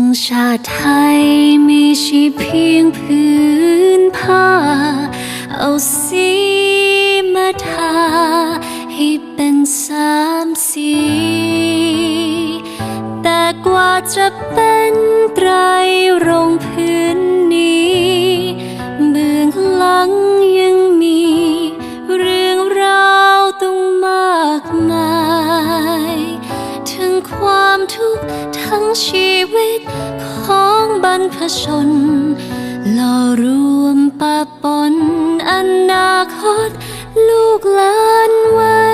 งชาติไทยไม่ใช่เพียงพื้นผ้า เอาสีมาทาให้เป็นสามสี แต่กว่าจะเป็น ชีวิตของบรรพชนหล่อรวมปะปนอนาคตลูกหลานไว้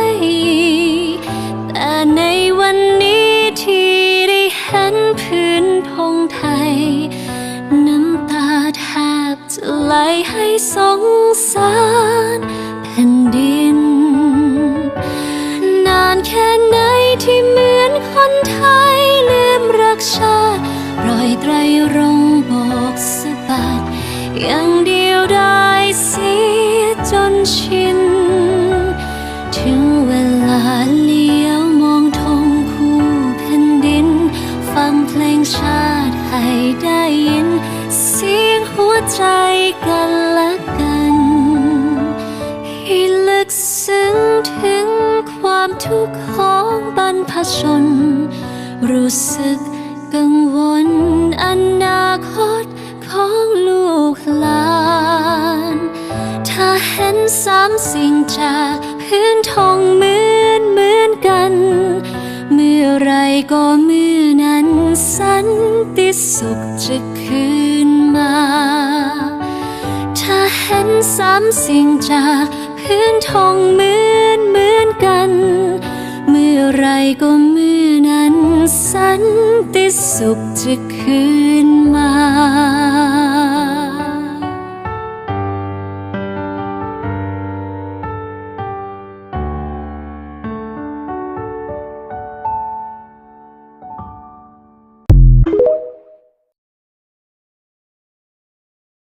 แต่ในวันนี้ที่ได้เห็นพื้นทงไทย น้ำตาแทบจะไหลให้สงสารแผ่นดิน นานแค่ไหนที่เหมือนคนไทย ปล่อยไตรรงบอกสะบัดอย่างเดียวได้เสียจนชิน ถึงเวลาเลี้ยวมองทงคู่แผ่นดิน ฟังเพลงชาติให้ได้ยิน เสียงหัวใจกันละกันให้ลึกซึ้งถึงความทุกข์ของบรรพชน รู้สึก กังวลอนาคตของลูกหลาน ถ้าเห็นสามสิ่งจากพื้นทองเหมือนเหมือนกัน เมื่อไรก็เมื่อนั้นสันติสุขจะคืนมา ถ้าเห็นสามสิ่งจากพื้นทองเหมือนเหมือนกัน เมื่อไรก็เมื่อนั้นสัน ติสุขจะคืน